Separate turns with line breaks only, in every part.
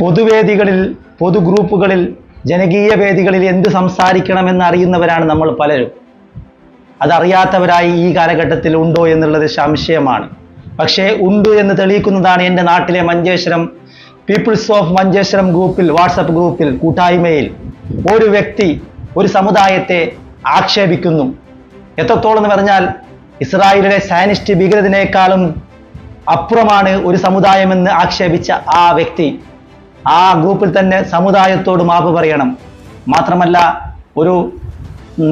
പൊതുവേദികളിൽ പൊതു ഗ്രൂപ്പുകളിൽ ജനകീയ വേദികളിൽ എന്ത് സംസാരിക്കണമെന്ന് അറിയുന്നവരാണ് നമ്മൾ പലരും. അതറിയാത്തവരായി ഈ കാലഘട്ടത്തിൽ ഉണ്ടോ എന്നുള്ളത് സംശയമാണ്. പക്ഷേ ഉണ്ട് എന്ന് തെളിയിക്കുന്നതാണ് എന്റെ നാട്ടിലെ മഞ്ചേശ്വരം പീപ്പിൾസ് ഓഫ് മഞ്ചേശ്വരം ഗ്രൂപ്പിൽ വാട്സപ്പ് ഗ്രൂപ്പിൽ കൂട്ടായ്മയിൽ. ഒരു വ്യക്തി ഒരു സമുദായത്തെ ആക്ഷേപിക്കുന്നു. എത്രത്തോളം എന്ന് പറഞ്ഞാൽ ഇസ്രായേലിലെ സയനിസ്റ്റ് ഭീകരതിനേക്കാളും അപ്പുറമാണ് ഒരു സമുദായമെന്ന് ആക്ഷേപിച്ച ആ വ്യക്തി. ആ ഗ്രൂപ്പിൽ തന്നെ സമുദായത്തോട് മാപ്പ് പറയണം. മാത്രമല്ല ഒരു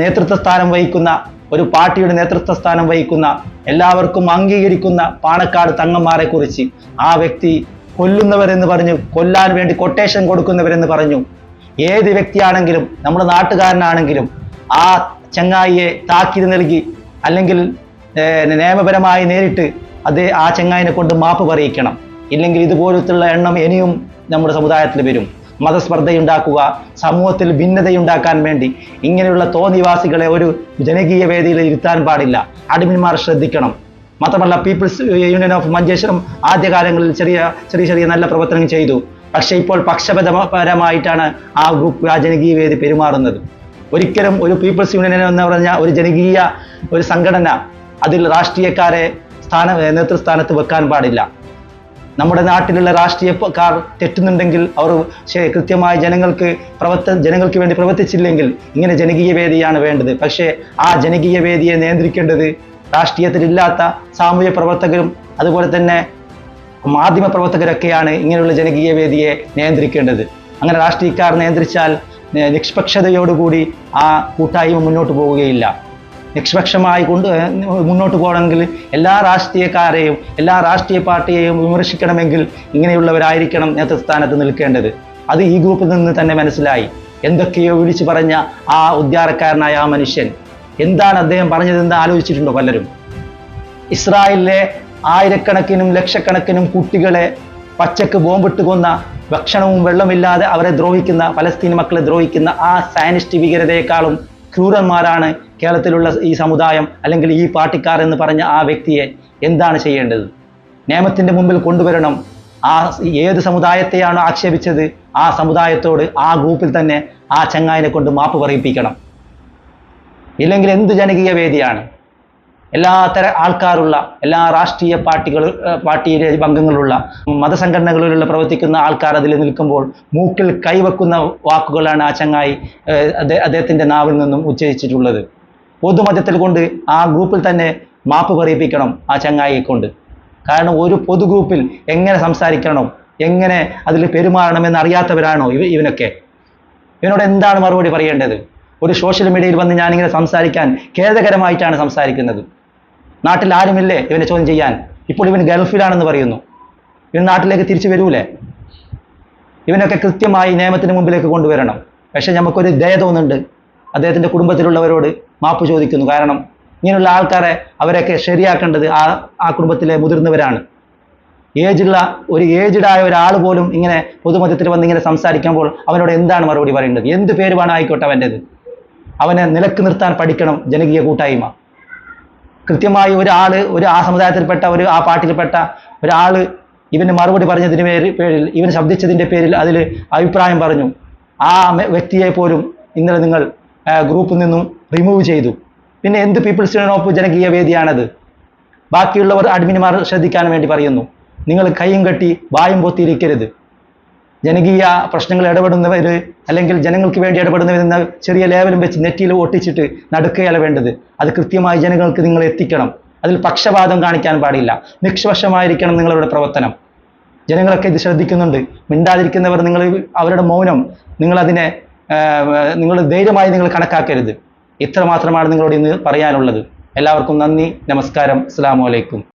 നേതൃത്വ സ്ഥാനം വഹിക്കുന്ന ഒരു പാർട്ടിയുടെ നേതൃത്വ സ്ഥാനം വഹിക്കുന്ന എല്ലാവർക്കും അംഗീകരിക്കുന്ന പാണക്കാട് തങ്ങന്മാരെ കുറിച്ച് ആ വ്യക്തി കൊല്ലുന്നവരെന്ന് പറഞ്ഞു കൊല്ലാൻ വേണ്ടി കൊട്ടേഷൻ കൊടുക്കുന്നവരെന്ന് പറഞ്ഞു. ഏത് വ്യക്തിയാണെങ്കിലും നമ്മുടെ നാട്ടുകാരനാണെങ്കിലും ആ ചങ്ങായിയെ താക്കീത് നൽകി അല്ലെങ്കിൽ നിയമപരമായി നേരിട്ട് അത് ആ ചങ്ങായിനെ കൊണ്ട് മാപ്പ് പറയിക്കണം. ഇല്ലെങ്കിൽ ഇതുപോലത്തുള്ള എണ്ണം ഇനിയും നമ്മുടെ സമുദായത്തിൽ വരും. മതസ്പർദ്ധയുണ്ടാക്കുക സമൂഹത്തിൽ ഭിന്നതയുണ്ടാക്കാൻ വേണ്ടി ഇങ്ങനെയുള്ള തോന്നിവാസികളെ ഒരു ജനകീയ വേദിയിൽ ഇരുത്താൻ പാടില്ല. അഡ്മിന്മാർ ശ്രദ്ധിക്കണം. മാത്രമല്ല പീപ്പിൾസ് യൂണിയൻ ഓഫ് മഞ്ചേശ്വരം ആദ്യകാലങ്ങളിൽ ചെറിയ ചെറിയ ചെറിയ നല്ല പ്രവർത്തനം ചെയ്തു. പക്ഷേ ഇപ്പോൾ പക്ഷപരമായിട്ടാണ് ആ ഗ്രൂപ്പ് ആ ജനകീയ വേദി പെരുമാറുന്നത്. ഒരിക്കലും ഒരു പീപ്പിൾസ് യൂണിയൻ എന്ന് പറഞ്ഞ ഒരു ജനകീയ ഒരു സംഘടന അതിൽ രാഷ്ട്രീയക്കാരെ സ്ഥാന നേതൃസ്ഥാനത്ത് വെക്കാൻ പാടില്ല. നമ്മുടെ നാട്ടിലുള്ള രാഷ്ട്രീയക്കാർ തെറ്റുന്നുണ്ടെങ്കിൽ അവർ കൃത്യമായി ജനങ്ങൾക്ക് പ്രവർത്ത ജനങ്ങൾക്ക് വേണ്ടി പ്രവർത്തിച്ചില്ലെങ്കിൽ ഇങ്ങനെ ജനകീയ വേദിയാണ് വേണ്ടത്. പക്ഷേ ആ ജനകീയ വേദിയെ നിയന്ത്രിക്കേണ്ടത് രാഷ്ട്രീയത്തിലില്ലാത്ത സാമൂഹ്യ പ്രവർത്തകരും അതുപോലെ തന്നെ മാധ്യമ പ്രവർത്തകരൊക്കെയാണ് ഇങ്ങനെയുള്ള ജനകീയ വേദിയെ നിയന്ത്രിക്കേണ്ടത്. അങ്ങനെ രാഷ്ട്രീയക്കാർ നിയന്ത്രിച്ചാൽ നിഷ്പക്ഷതയോടുകൂടി ആ കൂട്ടായ്മ മുന്നോട്ട് പോവുകയില്ല. നിഷ്പക്ഷമായി കൊണ്ട് മുന്നോട്ട് പോകണമെങ്കിൽ എല്ലാ രാഷ്ട്രീയക്കാരെയും എല്ലാ രാഷ്ട്രീയ പാർട്ടിയെയും വിമർശിക്കണമെങ്കിൽ ഇങ്ങനെയുള്ളവരായിരിക്കണം നേതൃസ്ഥാനത്ത് നിൽക്കേണ്ടത്. അത് ഈ ഗ്രൂപ്പിൽ നിന്ന് തന്നെ മനസ്സിലായി. എന്തൊക്കെയോ വിളിച്ചു പറഞ്ഞ ആ ഉദ്യാരക്കാരനായ ആ മനുഷ്യൻ. എന്താണ് അദ്ദേഹം പറഞ്ഞതെന്ന് ആലോചിച്ചിട്ടുണ്ടോ പലരും? ഇസ്രായേലിലെ ആയിരക്കണക്കിനും ലക്ഷക്കണക്കിനും കുട്ടികളെ പച്ചക്ക് ബോംബിട്ട് കൊന്ന ഭക്ഷണവും വെള്ളമില്ലാതെ അവരെ ദ്രോഹിക്കുന്ന പലസ്തീൻ മക്കളെ ദ്രോഹിക്കുന്ന ആ സയനിസ്റ്റ് ഭീകരതയെക്കാളും ക്രൂരന്മാരാണ് കേരളത്തിലുള്ള ഈ സമുദായം അല്ലെങ്കിൽ ഈ പാർട്ടിക്കാർ എന്ന് പറഞ്ഞ ആ വ്യക്തിയെ എന്താണ് ചെയ്യേണ്ടത്? നിയമത്തിന്റെ മുമ്പിൽ കൊണ്ടുവരണം. ആ ഏത് സമുദായത്തെയാണോ ആക്ഷേപിച്ചത്? ആ സമുദായത്തോട് ആ ഗ്രൂപ്പിൽ തന്നെ ആ ചങ്ങായിനെ കൊണ്ട് മാപ്പ് പറയിപ്പിക്കണം. ഇല്ലെങ്കിൽ എന്ത് ജനകീയ വേദിയാണ് എല്ലാ തര ആൾക്കാരുള്ള എല്ലാ രാഷ്ട്രീയ പാർട്ടികൾ പാർട്ടിയിലെ അംഗങ്ങളുള്ള മതസംഘടനകളിലുള്ള പ്രവർത്തിക്കുന്ന ആൾക്കാർ അതിൽ നിൽക്കുമ്പോൾ മൂക്കിൽ കൈവെക്കുന്ന വാക്കുകളാണ് ആ ചങ്ങായി അദ്ദേഹത്തിന്റെ നാവിൽ നിന്നും ഉച്ചരിച്ചിട്ടുള്ളത്. പൊതുമതത്തിൽ കൊണ്ട് ആ ഗ്രൂപ്പിൽ തന്നെ മാപ്പ് പറയിപ്പിക്കണം ആ ചങ്ങായിയെ കൊണ്ട്. കാരണം ഒരു പൊതു ഗ്രൂപ്പിൽ എങ്ങനെ സംസാരിക്കണം എങ്ങനെ അതിൽ പെരുമാറണമെന്ന് അറിയാത്തവരാണോ ഇവ ഇവനൊക്കെ. ഇവനോട് എന്താണ് മറുപടി പറയേണ്ടത്? ഒരു സോഷ്യൽ മീഡിയയിൽ വന്ന് ഞാനിങ്ങനെ സംസാരിക്കാൻ ഖേദകരമായിട്ടാണ് സംസാരിക്കുന്നത്. നാട്ടിൽ ആരുമില്ലേ ഇവനെ ചോദ്യം ചെയ്യാൻ? ഇപ്പോൾ ഇവൻ ഗൾഫിലാണെന്ന് പറയുന്നു. ഇവൻ നാട്ടിലേക്ക് തിരിച്ചു വരൂലേ? ഇവനൊക്കെ കൃത്യമായി നിയമത്തിന് മുമ്പിലേക്ക് കൊണ്ടുവരണം. പക്ഷെ നമുക്കൊരു ദയ തോന്നുന്നുണ്ട്. അദ്ദേഹത്തിന്റെ കുടുംബത്തിലുള്ളവരോട് മാപ്പ് ചോദിക്കുന്നു. കാരണം ഇങ്ങനെയുള്ള ആൾക്കാരെ അവരൊക്കെ ശരിയാക്കേണ്ടത് ആ ആ കുടുംബത്തിലെ മുതിർന്നവരാണ്. ഏജുള്ള ഒരു ഏജ്ഡ് ആയ ഒരാൾ പോലും ഇങ്ങനെ പൊതുമധ്യത്തിൽ വന്ന് ഇങ്ങനെ സംസാരിക്കുമ്പോൾ അവനോട് എന്താണ് മറുപടി പറയേണ്ടത്? എന്ത് പേര് ആയിക്കോട്ടെ അവന്റെത്? അവനെ നിലയ്ക്ക് നിർത്താൻ പഠിക്കണം ജനകീയ കൂട്ടായ്മ. കൃത്യമായി ഒരാൾ ഒരു ആ സമുദായത്തിൽപ്പെട്ട ഒരു ആ പാട്ടിൽപ്പെട്ട ഒരാൾ ഇവന് മറുപടി പറഞ്ഞതിന് പേര്- പേരിൽ ഇവൻ ശബ്ദിച്ചതിന്റെ പേരിൽ അതിൽ അഭിപ്രായം പറഞ്ഞു. ആ വ്യക്തിയെ പോലും ഇന്നലെ നിങ്ങൾ ഗ്രൂപ്പിൽ നിന്നും റിമൂവ് ചെയ്തു. പിന്നെ എന്ത് പീപ്പിൾസ് യൂണിയൻ ഓഫ് ജനകീയ വേദിയാണത്? ബാക്കിയുള്ളവർ അഡ്മിന്മാർ ശ്രദ്ധിക്കാൻ വേണ്ടി പറയുന്നു. നിങ്ങൾ കൈയും കെട്ടി വായും പൊത്തിയിരിക്കരുത്. ജനകീയ പ്രശ്നങ്ങൾ ഇടപെടുന്നവർ അല്ലെങ്കിൽ ജനങ്ങൾക്ക് വേണ്ടി ഇടപെടുന്നവരെന്ന ചെറിയ ലേവലും വെച്ച് നെറ്റിയിൽ ഒട്ടിച്ചിട്ട് നടക്കുകയല്ല വേണ്ടത്. അത് കൃത്യമായി ജനങ്ങൾക്ക് നിങ്ങൾ എത്തിക്കണം. അതിൽ പക്ഷപാതം കാണിക്കാൻ പാടില്ല. നിഷ്പക്ഷമായിരിക്കണം നിങ്ങളുടെ പ്രവർത്തനം. ജനങ്ങളൊക്കെ ഇത് ശ്രദ്ധിക്കുന്നുണ്ട്. മിണ്ടാതിരിക്കുന്നവർ നിങ്ങൾ അവരുടെ മൗനം നിങ്ങളതിനെ നിങ്ങൾ ധൈര്യമായി നിങ്ങൾ കണക്കാക്കരുത്. ഇത്ര മാത്രമാണ് നിങ്ങളോട് ഇന്ന് പറയാനുള്ളത്. എല്ലാവർക്കും നന്ദി നമസ്കാരം അസ്സാം വലൈക്കും